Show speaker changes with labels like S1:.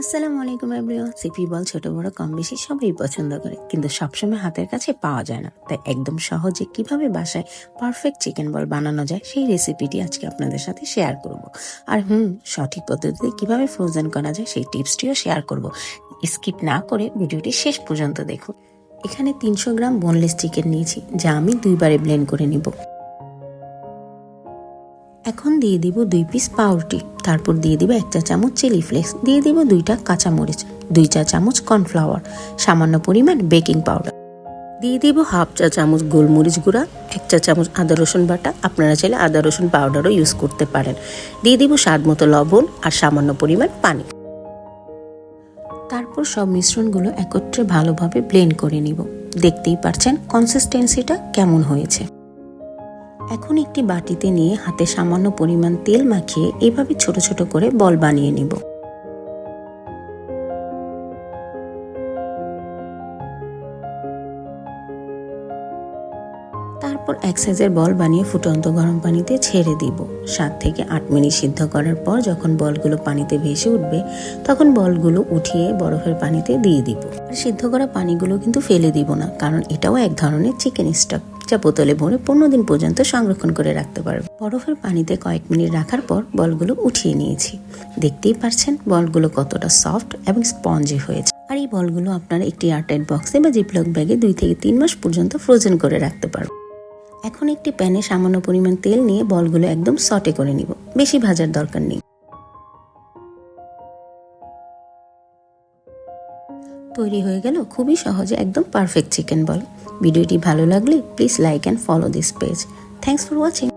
S1: আসসালামু আলাইকুম everyone CP বল ছোট বড় কম বেশি সবাই পছন্দ করে, কিন্তু সবসময় হাতের কাছে পাওয়া যায় না। তাই একদম সহজে কীভাবে বাসায় পারফেক্ট চিকেন বল বানানো যায় সেই রেসিপিটি আজকে আপনাদের সাথে শেয়ার করব। আর হুম, সঠিক পদ্ধতিতে কীভাবে ফ্রোজেন করা যায় সেই টিপসটিও শেয়ার করব। স্কিপ না করে ভিডিওটি শেষ পর্যন্ত দেখুন। এখানে তিনশো গ্রাম বোনলেস চিকেন নিয়েছি, যা আমি দুইবারে ব্লেন্ড করে নিব। এখন দিয়ে দিব দুই পিস পাউরুটি। তারপর দিয়ে দিব এক চা চামচ চিলি ফ্লেক্স দিয়ে দিব দুইটা কাঁচামরিচ দুই চা চামচ কর্নফ্লাওয়ার সামান্য পরিমাণ বেকিং পাউডার দিয়ে দিব হাফ চা চামচ গোলমরিচ গুঁড়া এক চা চামচ আদা রসুন বাটা। আপনারা চাইলে আদা রসুন পাউডারও ইউজ করতে পারেন। দিয়ে দিব স্বাদ মতো লবণ আর সামান্য পরিমাণ পানি। তারপর সব মিশ্রণগুলো একত্রে ভালোভাবে ব্লেন্ড করে নিব। দেখতেই পারছেন কনসিস্টেন্সিটা কেমন হয়েছে। এখন একটি বাটিতে নিয়ে হাতে সামান্য পরিমাণ তেল মাখিয়ে এভাবে ছোট ছোট করে বল বানিয়ে নিব। তারপর এক সাইজের বল বানিয়ে ফুটন্ত গরম পানিতে ছেড়ে দিব। সাত থেকে আট মিনিট সিদ্ধ করার পর যখন বলগুলো পানিতে ভেসে উঠবে, তখন বলগুলো উঠিয়ে বরফের পানিতে দিয়ে দিব। আর সিদ্ধ করা পানিগুলো কিন্তু ফেলে দিব না, কারণ এটাও এক ধরনের চিকেন স্টক যা বোতলে ভরে পনেরো দিন পর্যন্ত সংরক্ষণ করে রাখতে পারবে। বরফের পানিতে কয়েক মিনিট রাখার পর বলগুলো উঠিয়ে নিয়েছি। দেখতেই পারছেন, বলগুলো কতটা সফট এবং স্পঞ্জি হয়েছে। আর এই বলগুলো আপনারা একটি এয়ারটাইট বক্সে বা জিপলক ব্যাগে দুই থেকে তিন মাস পর্যন্ত ফ্রোজেন করে রাখতে পারবেন এখন একটি প্যানে সামান্য পরিমাণ তেল নিয়ে বলগুলো একদম সটে করে নিব। বেশি ভাজার দরকার নেই। তৈরি হয়ে গেল খুবই সহজে একদম পারফেক্ট চিকেন বল। ভিডিওটি ভালো লাগলে please like and follow this page thanks for watching